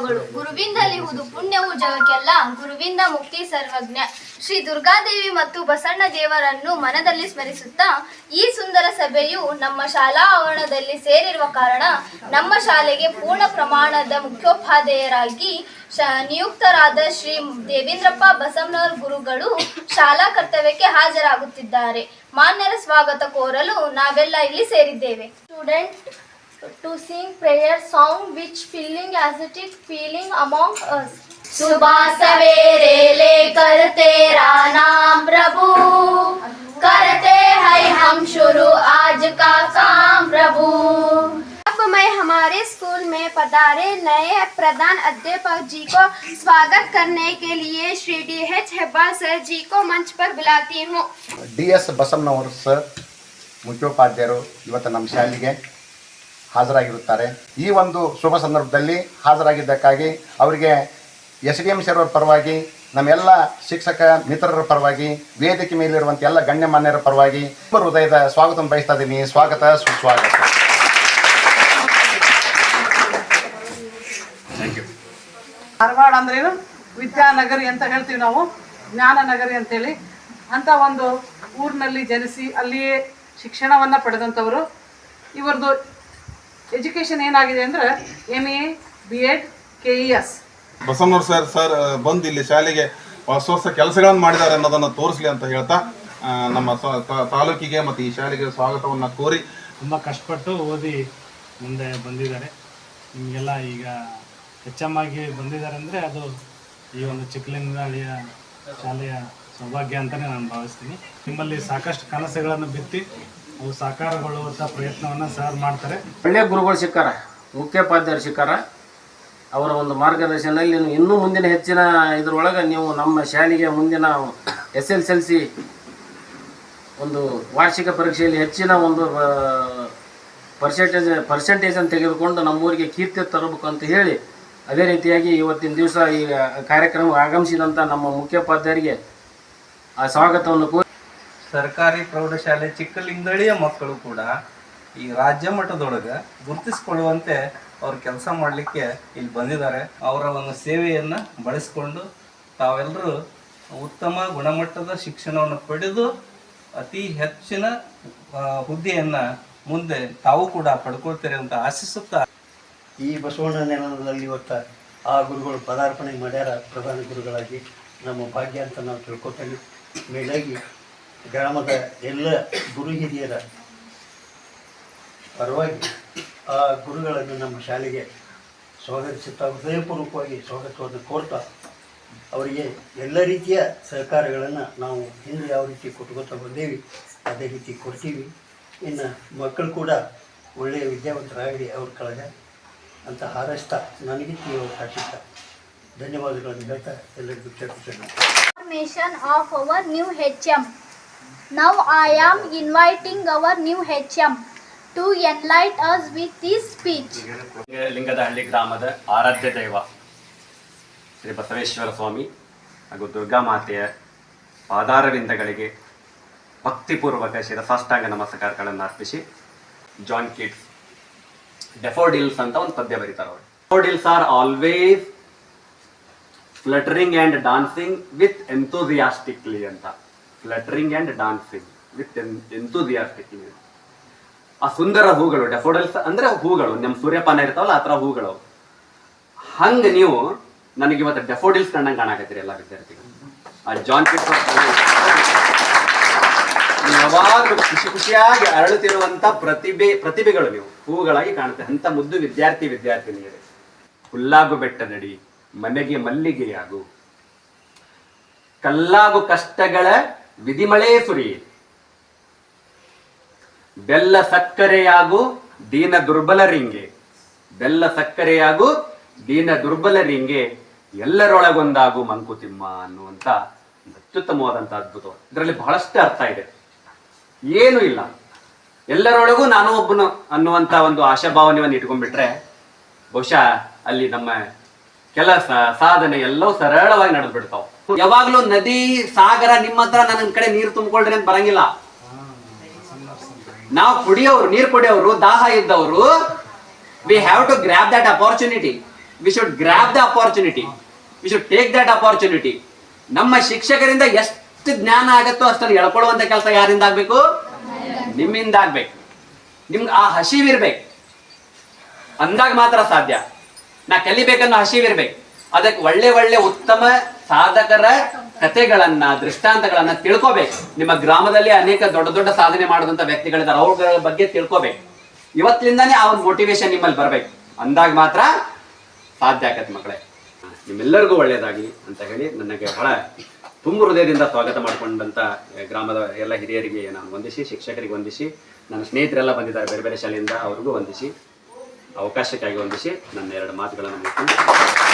ದೈವಗಳು ಗುರುವಿಂದಲಿಹುದು ಪುಣ್ಯವು ಜಗಕ್ಕೆಲ್ಲ. ಗುರುವಿಂದ ಮುಕ್ತಿ ಸರ್ವಜ್ಞ. ಶ್ರೀ ದುರ್ಗಾದೇವಿ ಮತ್ತು ಬಸಣ್ಣ ದೇವರನ್ನು ಮನದಲ್ಲಿ ಸ್ಮರಿಸುತ್ತಾ, ಈ ಸುಂದರ ಸಭೆಯು ನಮ್ಮ ಶಾಲಾ ಆವರಣದಲ್ಲಿ ಸೇರಿರುವ ಕಾರಣ ನಮ್ಮ ಶಾಲೆಗೆ ಪೂರ್ಣ ಪ್ರಮಾಣದ ಮುಖ್ಯೋಪಾಧ್ಯಾಯರಾಗಿ ನಿಯುಕ್ತರಾದ ಶ್ರೀ ದೇವೇಂದ್ರಪ್ಪ ಬಸವನವರ್ ಗುರುಗಳು ಶಾಲಾ ಕರ್ತವ್ಯಕ್ಕೆ ಹಾಜರಾಗುತ್ತಿದ್ದಾರೆ. ಮಾನ್ಯರ ಸ್ವಾಗತ ಕೋರಲು ನಾವೆಲ್ಲ ಇಲ್ಲಿ ಸೇರಿದ್ದೇವೆ. Student to sing prayer song which feeling aesthetic feeling among us. सुबह सवेरे लेकर तेरा नाम प्रभु करते हैं हम शुरू आज का काम प्रभु अब मैं हमारे स्कूल में पधारे नए प्रधान अध्यापक जी को स्वागत करने के लिए Shri D H Hebba sir ji को मंच पर बुलाती हूँ। डी एस बसम सर मुख्योपाध्याय युवत नमशाली शाले ಹಾಜರಾಗಿರುತ್ತಾರೆ. ಈ ಒಂದು ಶುಭ ಸಂದರ್ಭದಲ್ಲಿ ಹಾಜರಾಗಿದ್ದಕ್ಕಾಗಿ ಅವರಿಗೆ ಎಸ್ ಡಿ ಎಂ ಪರವಾಗಿ ಪರವಾಗಿ ನಮ್ಮೆಲ್ಲ ಶಿಕ್ಷಕ ಮಿತ್ರರ ಪರವಾಗಿ ವೇದಿಕೆ ಮೇಲಿರುವಂಥ ಎಲ್ಲ ಗಣ್ಯಮಾನ್ಯರ ಪರವಾಗಿ ತುಂಬ ಹೃದಯದ ಸ್ವಾಗತ ಬಯಸ್ತಾ ಇದ್ದೀನಿ. ಸ್ವಾಗತ ಸುಸ್ವಾಗತ. ಧಾರವಾಡ ಅಂದ್ರೇನು ವಿದ್ಯಾನಗರಿ ಅಂತ ಹೇಳ್ತೀವಿ ನಾವು. ಜ್ಞಾನ ನಗರಿ ಅಂತೇಳಿ. ಅಂತ ಒಂದು ಊರಿನಲ್ಲಿ ಜನಿಸಿ ಅಲ್ಲಿಯೇ ಶಿಕ್ಷಣವನ್ನು ಪಡೆದಂಥವರು. ಇವರದು ಎಜುಕೇಷನ್ ಏನಾಗಿದೆ ಅಂದ್ರೆ M A B Ed K E S ಬಸವನವ್ರ sir sir ಬಂದು ಇಲ್ಲಿ ಶಾಲೆಗೆ ಹೊಸ ಹೊಸ ಕೆಲಸಗಳನ್ನು ಮಾಡಿದ್ದಾರೆ ಅನ್ನೋದನ್ನು ತೋರಿಸ್ಲಿ ಅಂತ ಹೇಳ್ತಾ ನಮ್ಮ ತಾಲೂಕಿಗೆ ಮತ್ತು ಈ ಶಾಲೆಗೆ ಸ್ವಾಗತವನ್ನು ಕೋರಿ ತುಂಬ ಕಷ್ಟಪಟ್ಟು ಓದಿ ಮುಂದೆ ಬಂದಿದ್ದಾರೆ. ನಿಮಗೆಲ್ಲ ಈಗ ಎಚ್ ಎಂ ಆಗಿ ಬಂದಿದ್ದಾರೆ ಅಂದರೆ ಅದು ಈ ಒಂದು ಚಿಕ್ಕಲಿಂಗನಹಳ್ಳಿಯ ಶಾಲೆಯ ಸೌಭಾಗ್ಯ ಅಂತಲೇ ನಾನು ಭಾವಿಸ್ತೀನಿ. ನಿಮ್ಮಲ್ಲಿ ಸಾಕಷ್ಟು ಕನಸುಗಳನ್ನು ಬಿತ್ತಿ ಅವು ಸಾಕಾರಗೊಳ್ಳುವಂಥ ಪ್ರಯತ್ನವನ್ನು ಸರ್ ಮಾಡ್ತಾರೆ. ಒಳ್ಳೆಯ ಗುರುಗಳು ಸಿಕ್ಕಾರ, ಮುಖ್ಯೋಪಾಧ್ಯಾಯರು ಸಿಕ್ಕಾರ. ಅವರ ಒಂದು ಮಾರ್ಗದರ್ಶನದಲ್ಲಿ ಇನ್ನೂ ಮುಂದಿನ ಹೆಚ್ಚಿನ ಇದರೊಳಗೆ ನೀವು ನಮ್ಮ ಶಾಲೆಗೆ ಮುಂದಿನ ಎಸ್ ಎಲ್ ಎಲ್ ಸಿ ಒಂದು ವಾರ್ಷಿಕ ಪರೀಕ್ಷೆಯಲ್ಲಿ ಹೆಚ್ಚಿನ ಒಂದು ಪರ್ಸೆಂಟೇಜ್ ಪರ್ಸೆಂಟೇಜನ್ನು ತೆಗೆದುಕೊಂಡು ನಮ್ಮೂರಿಗೆ ಕೀರ್ತಿ ತರಬೇಕು ಅಂತ ಹೇಳಿ, ಅದೇ ರೀತಿಯಾಗಿ ಇವತ್ತಿನ ದಿವಸ ಈ ಕಾರ್ಯಕ್ರಮ ಆಗಮಿಸಿದಂಥ ನಮ್ಮ ಮುಖ್ಯೋಪಾಧ್ಯಾಯರಿಗೆ ಆ ಸ್ವಾಗತವನ್ನು ಕೋರಿ ಸರ್ಕಾರಿ ಪ್ರೌಢಶಾಲೆ ಚಿಕ್ಕಲಿಂಗಳಿಯ ಮಕ್ಕಳು ಕೂಡ ಈ ರಾಜ್ಯ ಮಟ್ಟದೊಳಗೆ ಗುರುತಿಸಿಕೊಳ್ಳುವಂತೆ ಅವ್ರು ಕೆಲಸ ಮಾಡಲಿಕ್ಕೆ ಇಲ್ಲಿ ಬಂದಿದ್ದಾರೆ. ಅವರ ಒಂದು ಸೇವೆಯನ್ನು ಬಳಸಿಕೊಂಡು ತಾವೆಲ್ಲರೂ ಉತ್ತಮ ಗುಣಮಟ್ಟದ ಶಿಕ್ಷಣವನ್ನು ಪಡೆದು ಅತಿ ಹೆಚ್ಚಿನ ಹುದ್ದೆಯನ್ನು ಮುಂದೆ ತಾವು ಕೂಡ ಪಡ್ಕೊಳ್ತಾರೆ ಅಂತ ಆಶಿಸುತ್ತಾ ಈ ಬಸವಣ್ಣ ನೆಲದಲ್ಲಿ ಇವತ್ತು ಆ ಗುರುಗಳು ಪದಾರ್ಪಣೆ ಮಾಡ್ಯಾರ ಪ್ರಧಾನ ಗುರುಗಳಾಗಿ. ನಮ್ಮ ಭಾಗ್ಯ ಅಂತ ನಾವು ತಿಳ್ಕೊತೇವೆ ಮೇಲಾಗಿ ಗ್ರಾಮದ ಎಲ್ಲ ಗುರು ಹಿರಿಯರ ಪರವಾಗಿ ಆ ಗುರುಗಳನ್ನು ನಮ್ಮ ಶಾಲೆಗೆ ಸ್ವಾಗತಿಸುತ್ತಾ, ಹೃದಯಪೂರ್ವಕವಾಗಿ ಸ್ವಾಗತವನ್ನು ಕೋರ್ತಾ, ಅವರಿಗೆ ಎಲ್ಲ ರೀತಿಯ ಸಹಕಾರಗಳನ್ನು ನಾವು ಹಿಂದೆ ಯಾವ ರೀತಿ ಕೊಟ್ಕೋತಾ ಬಂದೇವಿ, ಅದೇ ರೀತಿ ಕೊಡ್ತೀವಿ ಇನ್ನು ಮಕ್ಕಳು ಕೂಡ ಒಳ್ಳೆಯ ವಿದ್ಯಾವಂತರಾಗಲಿ ಅವ್ರ ಕಳೆದ ಅಂತ ಹಾರೈಸ್ತಾ ನನಗೆ ಅವಕಾಶ ಧನ್ಯವಾದಗಳನ್ನು ಹೇಳ್ತಾ ಎಲ್ಲರಿಗೂ ಚರ್ಚಿಸೋಣ of our new H HM. Now I am inviting our new HM to enlighten us with his speech. Lingadahalli ಗ್ರಾಮದ ಆರಾಧ್ಯ ದೈವ ಶ್ರೀ ಬಸವೇಶ್ವರ ಸ್ವಾಮಿ ಹಾಗೂ ದುರ್ಗಾ ಮಾತೆಯ ಪಾದಾರವಿಂದಗಳಿಗೆ ಭಕ್ತಿಪೂರ್ವಕ ಶಿರಸಾಷ್ಟಾಂಗ ನಮಸ್ಕಾರಗಳನ್ನು ಅರ್ಪಿಸಿ ಜಾನ್ ಕಿಡ್ಸ್ ಡೆಫೋಡಿಲ್ಸ್ ಅಂತ ಒಂದು ಪದ್ಯ ಬರೀತಾರೆ ಅವರು daffodils are always fluttering and dancing with enthusiastically ಅಂತ fluttering and dancing with enthusiastically ಆ ಸುಂದರ ಹೂಗಳು ಡೆಫೋಡಲ್ಸ್ ಅಂದ್ರೆ ಹೂಗಳು ನಮ್ಮ ಸೂರ್ಯಪಾನ ಇರ್ತಾವಲ್ಲ ಆ ಥರ ಹೂಗಳು. ಹಂಗ ನೀವು ನನಗೆ ಇವತ್ತು ಡೆಫೋಡಿಲ್ಸ್ ಕಂಡಂಗೆ ಕಾಣಕತ್ತೀರಿ ಎಲ್ಲ ವಿದ್ಯಾರ್ಥಿಗಳು. ಆ ಜಾನ್ ಯಾವಾಗಲೂ ಖುಷಿ ಖುಷಿಯಾಗಿ ಅರಳುತ್ತಿರುವಂತ ಪ್ರತಿಭೆ, ಪ್ರತಿಭೆಗಳು ನೀವು. ಹೂಗಳಾಗಿ ಕಾಣುತ್ತೆ. ಅಂತ ಮುದ್ದು ವಿದ್ಯಾರ್ಥಿ, ವಿದ್ಯಾರ್ಥಿನಿಯರೇ. ಹುಲ್ಲಾಗು ಬೆಟ್ಟದಡಿ ಮನೆಗೆ ಮಲ್ಲಿಗೆಯಾಗು. ಕಲ್ಲಾಗು ಕಷ್ಟಗಳ ವಿಧಿಮಳೆ ಸುರಿಯಿರಿ ಬೆಲ್ಲ ಸಕ್ಕರೆಯಾಗು ದೀನ ದುರ್ಬಲರಿಂಗೆ ಬೆಲ್ಲ ಸಕ್ಕರೆಯಾಗು ದೀನ ದುರ್ಬಲರಿಂಗೆ ಎಲ್ಲರೊಳಗೊಂದಾಗು ಮಂಕುತಿಮ್ಮ ಅನ್ನುವಂತ ಅತ್ಯುತ್ತಮವಾದಂಥ ಅದ್ಭುತ ಇದರಲ್ಲಿ ಬಹಳಷ್ಟು ಅರ್ಥ ಇದೆ. ಏನು ಇಲ್ಲ. ಎಲ್ಲರೊಳಗೂ ನಾನು ಒಬ್ಬನು ಅನ್ನುವಂತ ಒಂದು ಆಶಾಭಾವನೆಯನ್ನು ಇಟ್ಕೊಂಡ್ಬಿಟ್ರೆ ಬಹುಶಃ ಅಲ್ಲಿ ನಮ್ಮ ಕೆಲಸ ಸಾಧನೆ ಎಲ್ಲವೂ ಸರಳವಾಗಿ ನಡೆದು ಬಿಡ್ತಾವ ಯಾವಾಗ್ಲೂ ನದಿ, ಸಾಗರ ನಿಮ್ಮ ಹತ್ರ ನನ್ನ ಕಡೆ ನೀರು ತುಂಬಿಕೊಳ್ಳ್ರಿ ಅಂತ ಬರಂಗಿಲ್ಲ. ನಾವು ಕುಡಿಯೋರು, ನೀರು ಕುಡಿಯೋರು, ದಾಹ ಇದ್ದವರು we have to grab that opportunity we should grab the opportunity we should take that opportunity ನಮ್ಮ ಶಿಕ್ಷಕರಿಂದ ಎಷ್ಟು ಜ್ಞಾನ ಆಗತ್ತೋ ಅಷ್ಟನ್ನು ಎಳ್ಕೊಳ್ಳುವಂತ ಕೆಲಸ ಯಾರಿಂದ ಆಗ್ಬೇಕು? ನಿಮ್ಮಿಂದ ಆಗ್ಬೇಕು. ನಿಮ್ಗೆ ಆ ಹಸಿವಿರ್ಬೇಕು. ಅಂದಾಗ ಮಾತ್ರ ಸಾಧ್ಯ. ನಾ ಕಲಿಬೇಕನ್ನೋ ಹಸಿವಿರ್ಬೇಕು ಅದಕ್ಕೆ ಒಳ್ಳೆ ಒಳ್ಳೆ ಉತ್ತಮ ಸಾಧಕರ ಕಥೆಗಳನ್ನ, ದೃಷ್ಟಾಂತಗಳನ್ನ ತಿಳ್ಕೊಬೇಕು. ನಿಮ್ಮ ಗ್ರಾಮದಲ್ಲಿ ಅನೇಕ ದೊಡ್ಡ ದೊಡ್ಡ ಸಾಧನೆ ಮಾಡಿದಂತ ವ್ಯಕ್ತಿಗಳಿದ್ದಾರೆ. ಅವ್ರಗಳ ಬಗ್ಗೆ ತಿಳ್ಕೊಬೇಕು. ಇವತ್ತಿಂದಾನೇ ಆ ಒಂದು ಮೋಟಿವೇಶನ್ ನಿಮ್ಮಲ್ಲಿ ಬರ್ಬೇಕು. ಅಂದಾಗ ಮಾತ್ರ ಸಾಧ್ಯ ಆಗತ್ತೆ ಮಕ್ಕಳೇ. ನಿಮ್ಮೆಲ್ಲರಿಗೂ ಒಳ್ಳೆಯದಾಗಿ ಅಂತ ಹೇಳಿ ನನಗೆ ಬಹಳ ತುಂಬ ಹೃದಯದಿಂದ ಸ್ವಾಗತ ಮಾಡಿಕೊಂಡಂತ ಗ್ರಾಮದ ಎಲ್ಲ ಹಿರಿಯರಿಗೆ ನಾನು ವಂದಿಸಿ, ಶಿಕ್ಷಕರಿಗೆ ವಂದಿಸಿ, ನನ್ನ ಸ್ನೇಹಿತರೆಲ್ಲ ಬಂದಿದ್ದಾರೆ, ಬೇರೆ ಬೇರೆ ಶಾಲೆಯಿಂದ ಅವ್ರಿಗೂ ವಂದಿಸಿ. ಅವಕಾಶಕ್ಕಾಗಿ ವಂದಿಸಿ ನನ್ನ ಎರಡು ಮಾತುಗಳನ್ನು ಮುಗಿಸ್ತೀನಿ.